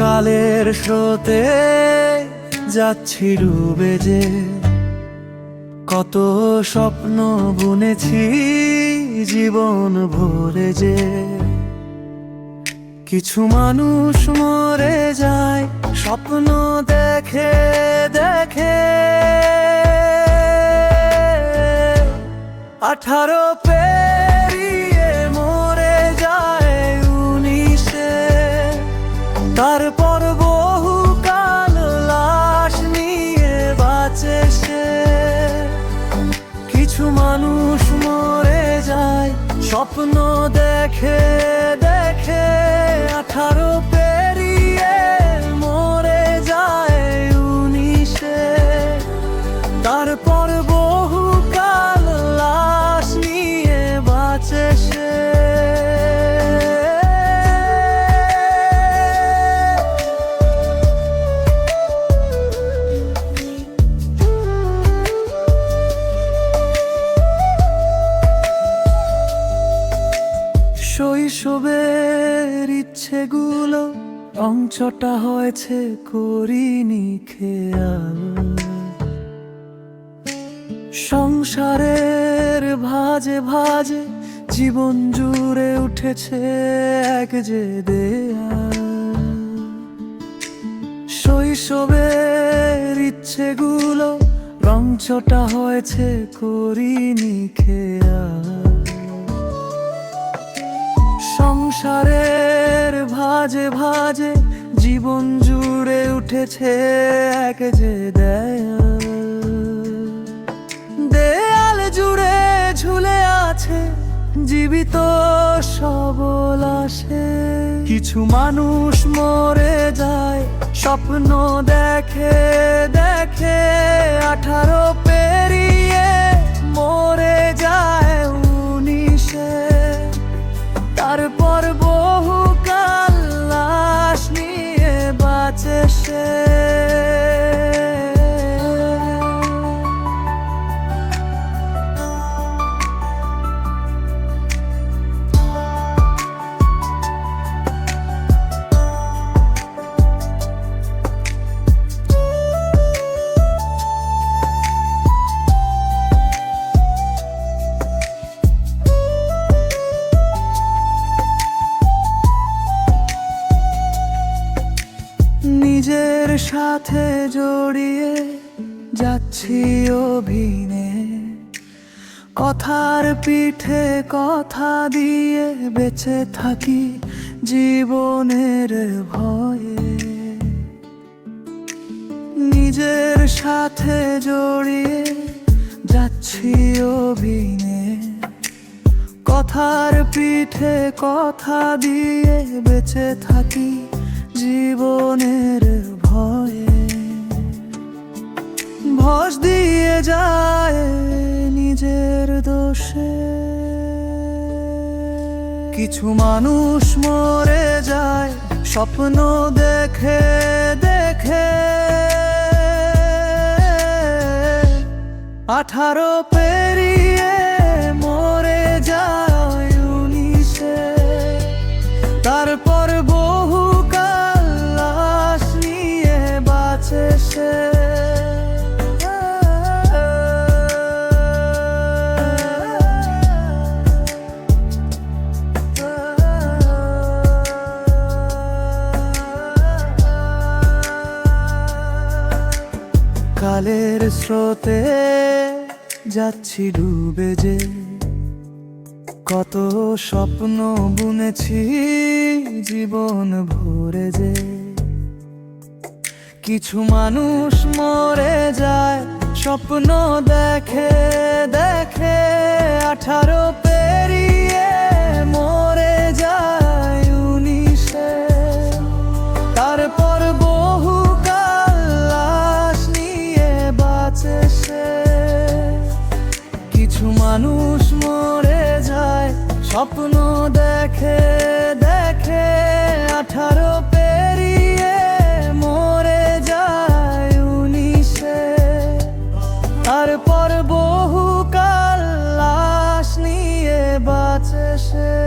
কালের স্রোতে যাচ্ছি ডুবে যে। কত স্বপ্ন বুনেছি জীবন ভরে যে। কিছু মানুষ মরে যায়, স্বপ্ন দেখে দেখে। আঠারো পেরিয়ে মরে যায় উনিশে। বহু কাল লাশ নিয়ে বাঁচে সে। কিছু মানুষ মরে যায়, স্বপ্ন দেখে দেখে আঠারো পেরিয়ে মরে যায় উনিশে। তারপর বহু শৈশবের ইচ্ছেগুলো অংশটা হয়েছে করিনি খেয়াল। সংসারের ভাজে ভাজে জীবন জুড়ে উঠেছে এক যে শৈশবের ইচ্ছেগুলো রংচটা হয়েছে করিনি খেয়াল। সংসারের ভাজে ভাজে জীবন জুড়ে উঠেছে এক যে দেয়াল। জুড়ে ঝুলে আছে জীবিত সবল আসে। কিছু মানুষ মরে যায়, স্বপ্ন দেখে দেখে আঠারো পেরিয়ে মরে যায় উনিশে। তারপর বহু সাথে জড়িয়ে যাচ্ছি অভিনে। কথার পিঠে কথা দিয়ে বেঁচে থাকি জীবনের ভয়ে। নিজের সাথে জড়িয়ে যাচ্ছি অভিনে। কথার পিঠে কথা দিয়ে বেঁচে থাকি জীবনের ভয়ে ভস দিয়ে যায় নিজের দোষে। কিছু মানুষ মরে যায়, স্বপ্ন দেখে দেখে। আঠারো পেরিয়ে মরে যায় উনিশে। তারপর কালের স্রোতে যাচ্ছি ডুবে যে। কত স্বপ্ন বুনেছি জীবন ভরে যে। কিছু মানুষ মরে যায়, স্বপ্ন দেখে দেখে আঠারো স্বপ্ন দেখে দেখে আঠারো পেরিয়ে মরে যায় উনিশে। তারপর বহু কাল লাশ নিয়ে বাঁচে সে।